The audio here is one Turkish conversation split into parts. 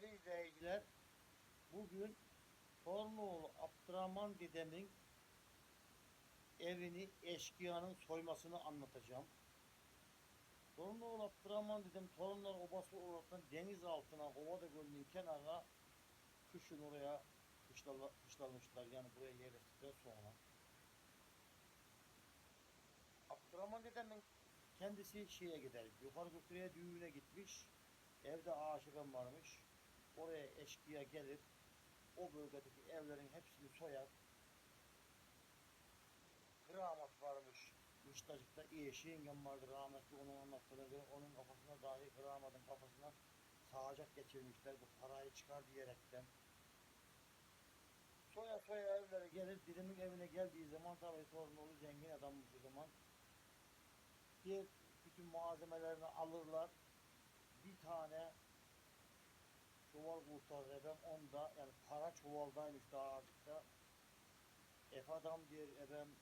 Değerli izleyiciler, bugün Tornoğlu Abdurrahman dedemin evini eşkıyanın soymasını anlatacağım. Tornoğlu Abdurrahman dedem Torunlar Obası olaraktan deniz altına, Ovada Gölü'nün kenarına kışın oraya kışlamışlar. Yani buraya yerleştikten sonra. Abdurrahman dedemin kendisi şeye gider. Yukarı Gökture'ye düğüne gitmiş. Evde aşıkım varmış. Oraya eşkıya gelir. O bölgedeki evlerin hepsini soyar. Kıramat varmış. Müştacıkta eşi yengem vardı rahmetli onun anlattığına göre onun kafasına dahi kıramadın kafasına sağacak geçirmişler bu parayı çıkar diyerekten. Soya soya evlere gelir dedemin evine geldiği zaman tabii Torunolu zengin adammış o zaman. Bir bütün malzemelerini alırlar. Bir tane çuval kurtarır efendim onda yani para çuvaldaymış dağarcıkta. Efe adam diyor efendim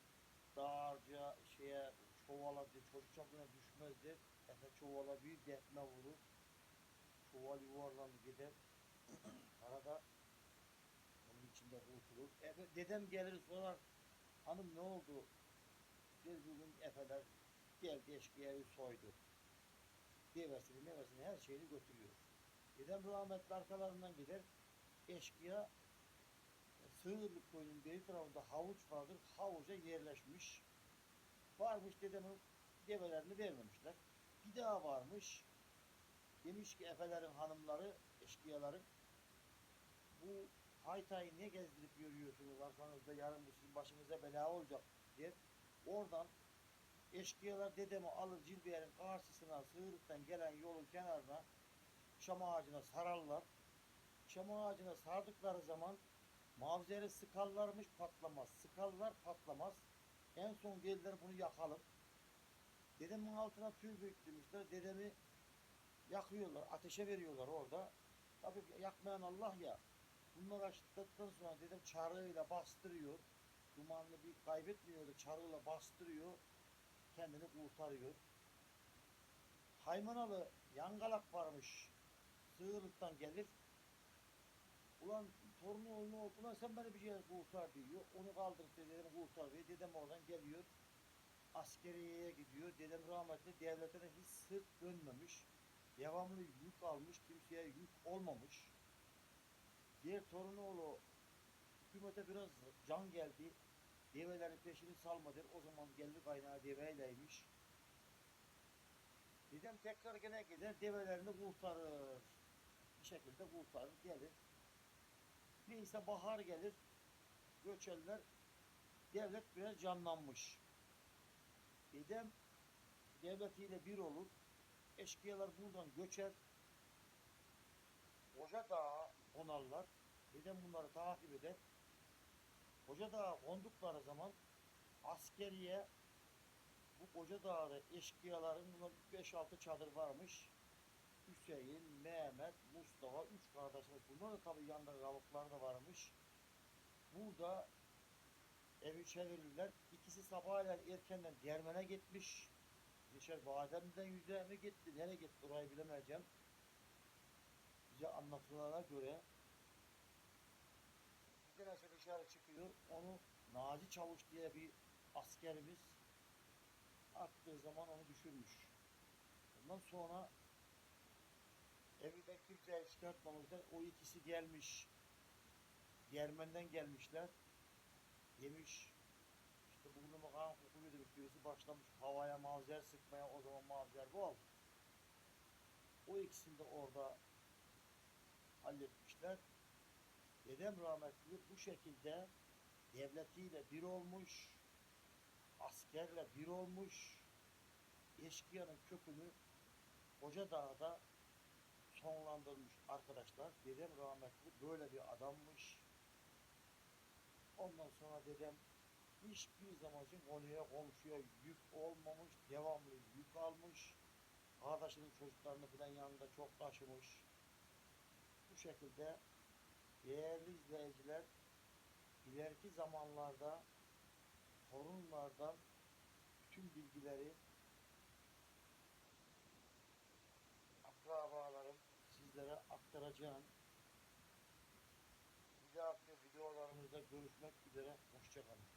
dağarcığa şeye çuvala diyor çocuk çapına düşmezdir. Efe çuvala bir defme vurur. Çuval yuvarlanır gider. Arada onun içinde kurtulur. Efe, dedem gelir sorar hanım ne oldu? Bir bugün efeler geldi eşkıyayı soydu. Devesini mevesini her şeyini götürüyor. Dedem rahmetli arkalarından gider. Eşkıya e, Sığırlık koyunun beri tarafında havuç vardır. Havuca yerleşmiş. Varmış dedemin develerini vermemişler. Bir daha varmış. Demiş ki efelerin hanımları, eşkıyaların bu haytayı ne gezdirip yürüyorsunuz arkanızda yarın bu sizin başınıza bela olacak diye oradan eşkıyalar dedemi alır cilbiyerin karşısına sığırıktan gelen yolun kenarına çam ağacına sararlar. Çam ağacına sardıkları zaman mavzeri sıkarlarmış patlamaz. Sıkarlar patlamaz. En son geldiler bunu yakalım. Dedemin altına tüy büktürmüşler. Dedemi yakıyorlar. Ateşe veriyorlar orada. Tabii yakmayan Allah ya. Bunlar açtıktan sonra dedem çarığıyla bastırıyor. Dumanlı bir kaybetmiyor da çarığıyla bastırıyor. Kendini kurtarıyor. Haymanalı yangalak varmış. Sığırlıktan gelir. Ulan torunu oğlunu oldu. Ulan sen beni bir şey kurtar diyor. Onu kaldırıp dedemi kurtar diyor. Dedem oradan geliyor. Askeriyeye gidiyor. Dedem rahmetli devlete de hiç sırt dönmemiş. Devamlı yük almış. Kimseye yük olmamış. Diğer torunoğlu hükümete biraz can geldi. Develerin peşini salmadı. O zaman geldi kaynağı deveyleymiş. Dedem tekrar gene gider develerini kurtarır. Şekilde kurtarır gelir. Neyse bahar gelir. Göçerler. Devlet biraz canlanmış. Dedem devletiyle bir olur. Eşkıyalar buradan göçer. Koca Dağı konarlar. Dedem bunları takip eder. Koca Dağı kondukları zaman askeriye bu Koca Dağ'da eşkıyaların buna 5-6 çadır varmış. Hüseyin, Mehmet, Mustafa, üç kardeşler. Bunlar da tabii yanında ravuklar da varmış. Burada evi çevirirler. İkisi sabahleyin erkenden Dermen'e gitmiş. Dışarı Badem'den yüzeye mi gitti? Nereye gitti orayı bilemeyeceğim. Bize anlatılana göre tanesi dışarı çıkıyor. Onu Naci Çavuş diye bir askerimiz attığı zaman onu düşürmüş. Ondan sonra evden kimseye çıkartmamışlar. O ikisi gelmiş. Yermen'den gelmişler. Demiş işte burnuma kan kokuyor demiş. Birisi başlamış havaya mavzer sıkmaya. O zaman mavzer bu al. O ikisini de orada halletmişler. Dedem rahmetli bu şekilde devletiyle bir olmuş, askerle bir olmuş, eşkıyanın kökünü Koca Dağ'da sonlandırmış arkadaşlar. Dedem rahmetli böyle bir adammış. Ondan sonra dedem hiçbir zaman için konuya komşuya yük olmamış, devamlı yük almış. Kardeşinin çocuklarını falan yanında çok taşımış. Bu şekilde değerli izleyiciler ileriki zamanlarda torunlardan bütün bilgileri sizlere aktaracağım. Bir dahaki videolarımızda görüşmek üzere. Hoşçakalın.